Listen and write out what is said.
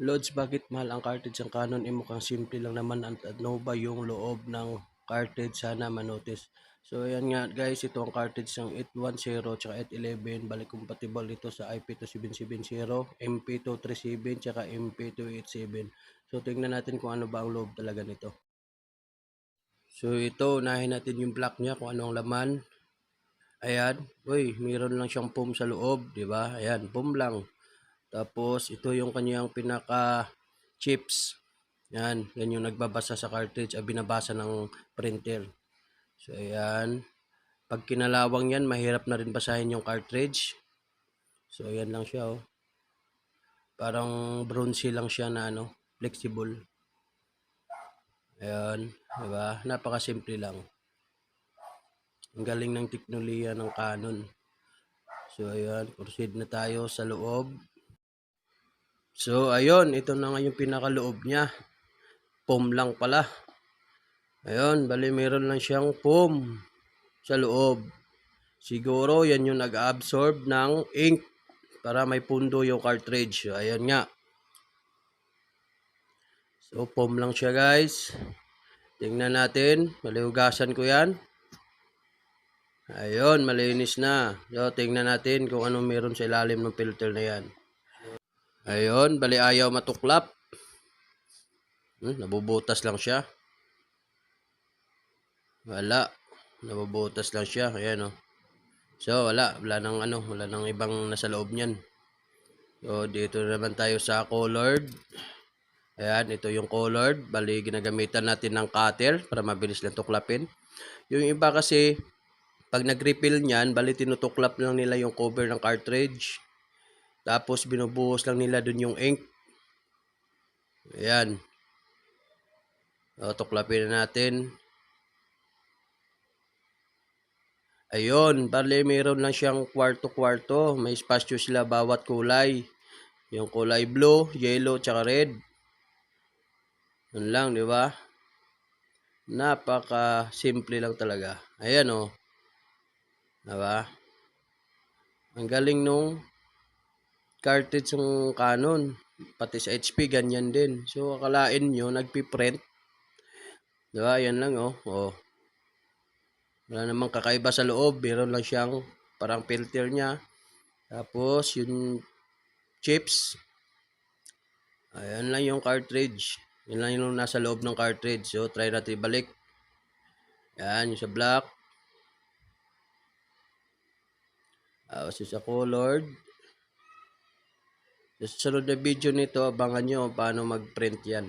Lods, bakit mahal ang cartridge ng Canon? Eh, mukhang simple lang naman at ano ba yung loob ng cartridge? Sana manotice. So, ayan nga guys, ito ang cartridge ng 810 tsaka 811. Balik compatible ito sa IP2770, MP237 tsaka MP287. So, tingnan natin kung ano ba ang loob talaga nito. So, ito, unahin natin yung block niya kung ano ang laman. Ayan, uy, mayroon lang siyang foam sa loob, di ba? Ayan, foam lang. Tapos, ito yung kanyang pinaka chips. Yan, yan yung nagbabasa sa cartridge, ay binabasa ng printer. So, ayan. Pag kinalawang yan, mahirap na rin basahin yung cartridge. So, ayan lang siya, oh. Parang bronzy lang siya na, ano, flexible. Ayan, diba? Napakasimple lang. Ang galing ng teknolohiya ng Canon. So, ayan, proceed na tayo sa loob. So, ayun, ito na nga yung pinakaloob niya. Foam lang pala. Ayun, bali meron lang siyang foam sa loob. Siguro, yan yung nag-absorb ng ink para may pundo yung cartridge. So, ayun nga. So, foam lang siya guys. Tingnan natin. Malihugasan ko yan. Ayun, malinis na. So, tingnan natin kung anong meron sa ilalim ng filter na yan. Ayun, bali ayaw matuklap. Hmm, nabubutas lang siya. Wala. Nabubutas lang siya. Ayan oh. So, wala. Wala nang ano. Wala nang ibang nasa loob niyan. So, dito naman tayo sa colored. Ayan, ito yung colored. Bali, ginagamitan natin ng cutter para mabilis lang tuklapin. Yung iba kasi, pag nag-refill niyan, bali tinutuklap lang nila yung cover ng cartridge. Tapos binubuhos lang nila dun yung ink. Ayan. O, tuklapin na natin. Ayun, bali mayroon lang siyang kwarto-kwarto. May espasyo sila bawat kulay. Yung kulay blue, yellow, tsaka red. Yun lang, di ba? Napaka simple lang talaga. Ayan o. Oh. Diba? Ang galing nung cartridge ng Canon. Pati sa HP, ganyan din. So, akalain nyo, nagpiprint. Diba? Yan lang, oh. oh. Wala namang kakaiba sa loob. Meron lang siyang parang filter niya. Tapos, yung chips. Ayan lang yung cartridge. Yan lang yung nasa loob ng cartridge. So, try natin ibalik. Yan, yung sa black. Tapos yung sa colored. Sa sunod na video nito, abangan nyo paano mag-print yan.